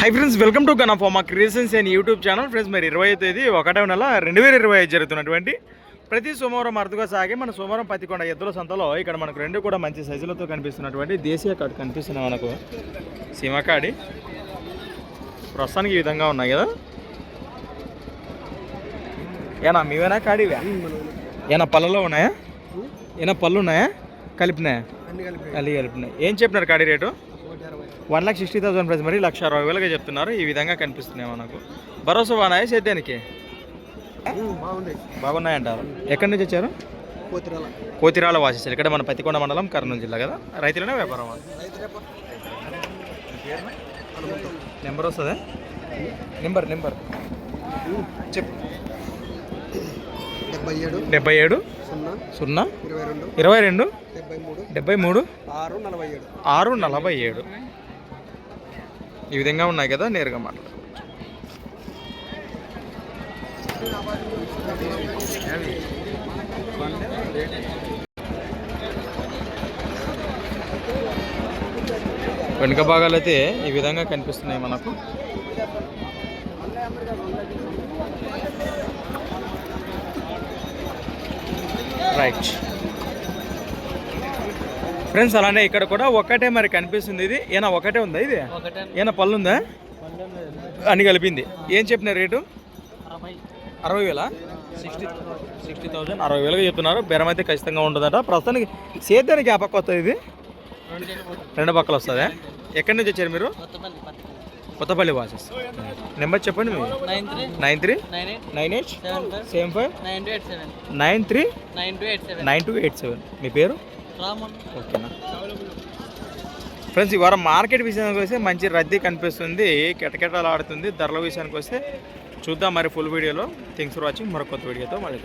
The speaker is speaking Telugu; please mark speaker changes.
Speaker 1: Hi friends welcome to gun for మా creations and YouTube channel friends మరి ఇరవై తేదీ ఒకటవ నెల రెండు వేల ఇరవై ఐదు జరుగుతున్నటువంటి ప్రతి సోమవారం అరుదుగా సాగే మన సోమవారం పత్తికొండ ఎద్దుల సంతలో ఇక్కడ మనకు రెండు కూడా మంచి సైజులతో కనిపిస్తున్నటువంటి దేశీయ కార్డు కనిపిస్తున్నాయి మనకు. సీమకాడి ప్రస్తుతానికి ఈ విధంగా ఉన్నాయి కదా? ఏనా మీవేనా కాడివా ఏనా పళ్ళలో ఉన్నాయా? ఏనా పళ్ళు ఉన్నాయా? కలిపినాయా.
Speaker 2: అన్ని
Speaker 1: కలిపినాయి. ఏం చెప్పినారు కాడి rate? One lakh sixty thousand price. మరి లక్ష అరవై వేలుగా చెప్తున్నారు. ఈ విధంగా కనిపిస్తున్నాయి మనకు భరోసా బాగున్నాయా సేద్యానికి? బాగున్నాయంటారు. ఎక్కడి నుంచి వచ్చారు?
Speaker 2: పోతిరాల
Speaker 1: కోతిరాల వాసేసారు ఇక్కడ మన పత్తికొండ మండలం కర్నూలు జిల్లా కదా? రైతులనే వ్యాపారం నెంబర్ వస్తుందా? Number number. చెప్పు.
Speaker 2: డెబ్బై ఏడు.
Speaker 1: డెబ్బై ఏడు?
Speaker 2: సున్నా.
Speaker 1: సున్నా.
Speaker 2: ఇరవై రెండు? డెబ్బై మూడు.
Speaker 1: డెబ్బై మూడు?
Speaker 2: ఆరు నలభై ఏడు.
Speaker 1: ఆరు నలభై ఏడు. ఈ విధంగా ఉన్నాయి కదా నేరుగా మాట్లాడు. వెనుక భాగాలు అయితే ఈ విధంగా కనిపిస్తున్నాయి మనకు. రైట్ ఫ్రెండ్స్ అలానే ఇక్కడ కూడా ఒకటే మరి కనిపిస్తుంది ఇది. ఏనా ఒకటే ఉందా ఇది?
Speaker 2: ఒకటే
Speaker 1: ఏనా పళ్ళు ఉందా? అన్ని కలిపింది. ఏం చెప్పిన రేటు?
Speaker 2: అరవై.
Speaker 1: వేల? సిక్స్టీ సిక్స్టీ థౌసండ్ అరవై వేలుగా చెప్తున్నారు. బెరం అయితే ఖచ్చితంగా ఉంటుందట ప్రస్తుతానికి సేద్యానికి ఆ పక్క వస్తుంది ఇది? రెండు పక్కలు వస్తుందా? ఎక్కడి నుంచి వచ్చారు మీరు?
Speaker 2: కొత్తపల్లి
Speaker 1: వాసెస్. నెంబర్ చెప్పండి మీరు
Speaker 2: nine three.
Speaker 1: Nine three.
Speaker 2: Nine eight. Seven five. Nine
Speaker 1: three.
Speaker 2: Nine two eight seven.
Speaker 1: Nine two eight seven. మీ పేరు? ఓకేనా? ఫ్రెండ్స్ ఈ వారం మార్కెట్ విషయానికి వస్తే మంచి రద్దీ కనిపిస్తుంది కిటకిటలు ఆడుతుంది ధరల విషయానికి వస్తే చూద్దాం మరి ఫుల్ వీడియోలో థింగ్స్ ఫర్ వాచింగ్ మరొక కొత్త వీడియోతో మళ్ళీ